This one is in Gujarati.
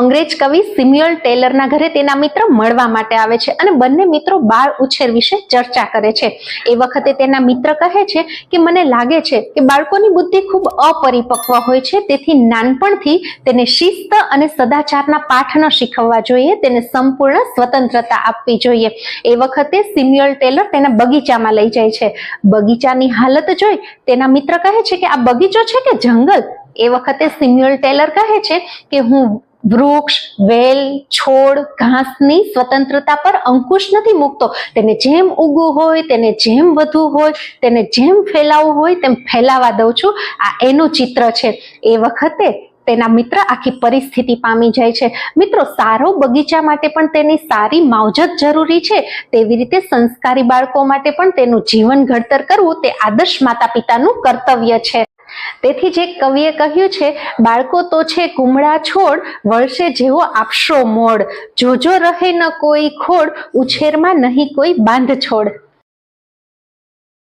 અંગ્રેજ કવિ સિમ્યુઅલ ટેલરના ઘરે તેના મિત્ર મળવા માટે આવે છે અને બંને મિત્રો બાળ ઉછેર વિશે ચર્ચા કરે છે. એ વખતે તેના મિત્ર કહે છે કે, મને લાગે છે કે બાળકોની બુદ્ધિ ખૂબ અપરિપક્વ હોય છે, તેથી નાનપણથી તેને શિસ્ત અને સદાચારના પાઠ ન શીખવવા જોઈએ, તેને સંપૂર્ણ સ્વતંત્રતા આપવી જોઈએ. એ વખતે સિમ્યુઅલ ટેલર તેના બગીચામાં લઈ જાય છે. બગીચાની હાલત જોઈ તેના મિત્ર કહે છે કે, આ બગીચો છે કે જંગલ? એ વખતે સિમ્યુઅલ ટેલર કહે છે કે હું વૃક્ષ, વેલ, છોડ, ઘાસની સ્વતંત્રતા પર અંકુશ નથી મૂકતો. તેને જેમ ઉગવું હોય, તેને જેમ વધવું હોય, તેને જેમ ફેલાવવું હોય, તેમ ફેલાવા દઉં છું. આ એનું ચિત્ર છે. એ વખતે તેના મિત્ર આખી પરિસ્થિતિ પામી જાય છે. મિત્રો, સારો બગીચા માટે પણ તેની સારી માવજત જરૂરી છે. તેવી રીતે સંસ્કારી બાળકો માટે પણ તેનું જીવન ઘડતર કરવું તે આદર્શ માતા પિતાનું કર્તવ્ય છે. તેથી જે કવિએ કહ્યું છે, બાળકો તો છે કુમળા છોડ વર્ષે જેવો આપશો મોડ. જોજો રહે ન કોઈ ખોડ, ઉછેરમાં નહીં કોઈ બાંધ છોડ